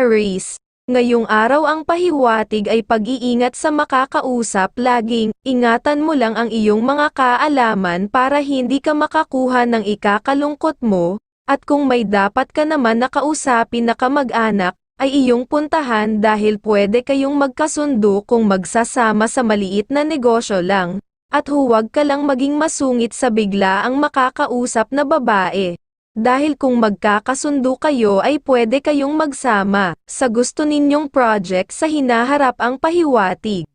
Aries, ngayong araw ang pahiwatig ay pag-iingat sa makakausap laging, ingatan mo lang ang iyong mga kaalaman para hindi ka makakuha ng ikakalungkot mo, at kung may dapat ka naman na kausapin na kamag-anak, ay iyong puntahan dahil pwede kayong magkasundo kung magsasama sa maliit na negosyo lang, at huwag ka lang maging masungit sa bigla ang makakausap na babae. Dahil kung magkakasundo kayo ay pwede kayong magsama sa gusto ninyong project sa hinaharap ang pahiwatig.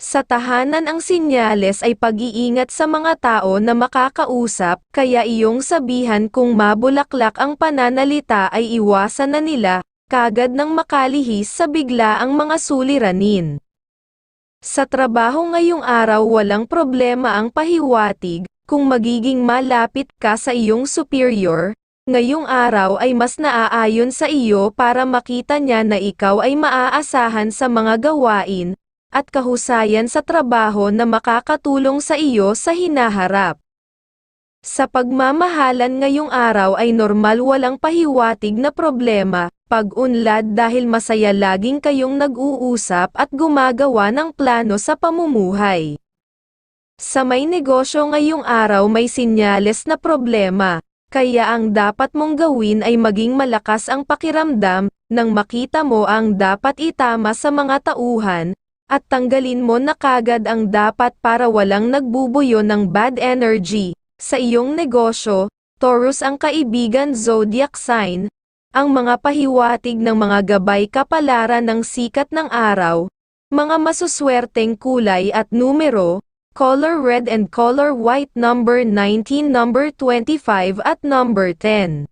Sa tahanan ang sinyales ay pag-iingat sa mga tao na makakausap, kaya iyong sabihan kung mabulaklak ang pananalita ay iwasan na nila, kagad nang makalihis sa bigla ang mga suliranin. Sa trabaho ngayong araw walang problema ang pahiwatig, kung magiging malapit ka sa iyong superior, ngayong araw ay mas naaayon sa iyo para makita niya na ikaw ay maaasahan sa mga gawain, at kahusayan sa trabaho na makakatulong sa iyo sa hinaharap. Sa pagmamahalan ngayong araw ay normal walang pahiwatig na problema, pag-unlad dahil masaya laging kayong nag-uusap at gumagawa ng plano sa pamumuhay. Sa may negosyo ngayong araw may sinyales na problema, kaya ang dapat mong gawin ay maging malakas ang pakiramdam, nang makita mo ang dapat itama sa mga tauhan, at tanggalin mo na kagad ang dapat para walang nagbubuyo ng bad energy. Sa iyong negosyo, Taurus ang kaibigan zodiac sign, ang mga pahiwatig ng mga gabay kapalaran ng sikat ng araw, mga masuswerteng kulay at numero, color red and color white number 19 number 25 at number 10.